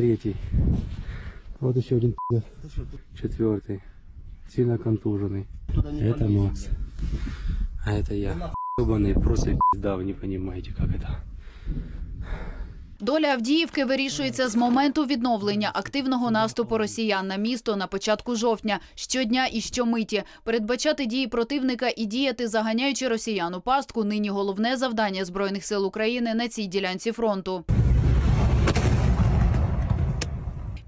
третий. Вот еще один пи***, четвертый. Сильно контуженный. Это Макс. А это я. Ебаный, просто пизда, вы не понимаете, как это. Доля Авдіївки вирішується з моменту відновлення активного наступу росіян на місто на початку жовтня. Щодня і щомиті. Передбачати дії противника і діяти, заганяючи росіян у пастку, нині головне завдання Збройних сил України на цій ділянці фронту.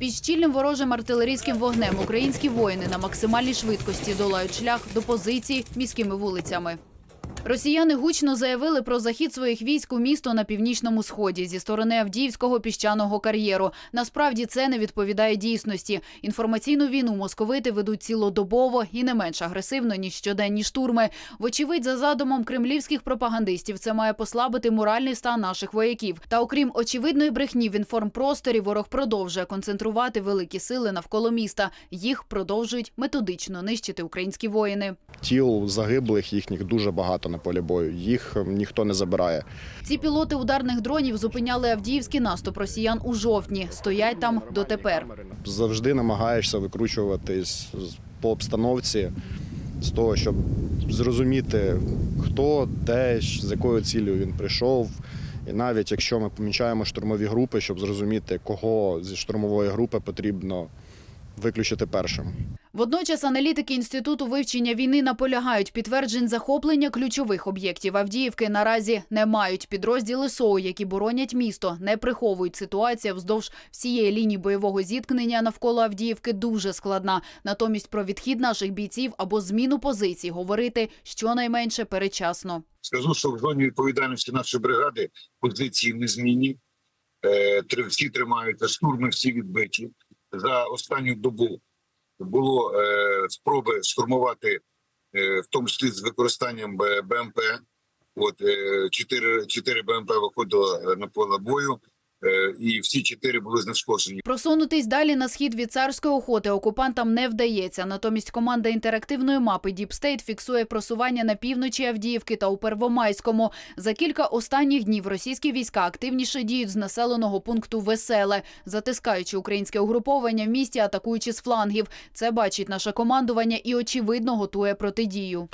Під щільним ворожим артилерійським вогнем українські воїни на максимальній швидкості долають шлях до позицій міськими вулицями. Росіяни гучно заявили про захід своїх військ у місто на північному сході зі сторони Авдіївського піщаного кар'єру. Насправді це не відповідає дійсності. Інформаційну війну московити ведуть цілодобово і не менш агресивно ніж щоденні штурми. Вочевидь, за задумом кремлівських пропагандистів, це має послабити моральний стан наших вояків. Та окрім очевидної брехні в інформпросторі, ворог продовжує концентрувати великі сили навколо міста. Їх продовжують методично нищити українські воїни. тіл загиблих їхніх дуже багато на полі бою. Їх ем, ніхто не забирає. Ці пілоти ударних дронів зупиняли Авдіївський наступ росіян у жовтні. Стоять там дотепер. Завжди намагаєшся викручуватись по обстановці з того, щоб зрозуміти, хто, де, з якою цілею він прийшов. І навіть якщо ми помічаємо штурмові групи, щоб зрозуміти, кого зі штурмової групи потрібно виключити першим. Водночас аналітики інституту вивчення війни наполягають, підтверджень захоплення ключових об'єктів Авдіївки наразі не мають. Підрозділи СОУ, які боронять місто, не приховують. Ситуація вздовж всієї лінії бойового зіткнення навколо Авдіївки дуже складна. Натомість про відхід наших бійців або зміну позицій говорити щонайменше перечасно. Скажу, що в зоні відповідальності нашої бригади позиції незмінні. Е, три- всі тримаються, штурми всі відбиті. За останню добу було е, спроби штурмувати, е, в тому числі з використанням БМП. От е, чотири, чотири БМП виходило е, на поле бою, е, і всі чотири були знешкоджені. Просунутись далі на схід від царської охоти окупантам не вдається. Натомість команда інтерактивної мапи State фіксує просування на півночі Авдіївки та у Первомайському. За кілька останніх днів російські війська активніше діють з населеного пункту Веселе, затискаючи українське угруповання в місті, атакуючи з флангів. Це бачить наше командування і очевидно готує протидію.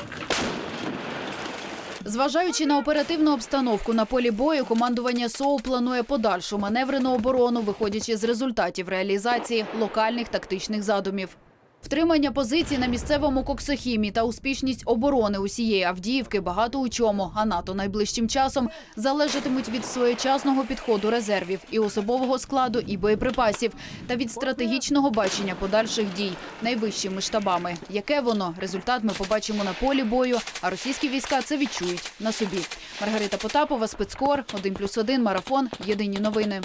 Зважаючи на оперативну обстановку на полі бою, командування СОУ планує подальшу маневрену оборону, виходячи з результатів реалізації локальних тактичних задумів. Втримання позицій на місцевому коксохімі та успішність оборони усієї Авдіївки багато у чому, а НАТО найближчим часом залежатимуть від своєчасного підходу резервів і особового складу, і боєприпасів, та від стратегічного бачення подальших дій найвищими штабами. Яке воно результат ми побачимо на полі бою, а російські війська це відчують на собі. Маргарита Потапова, спецкор, 1+,1, марафон. Єдині новини.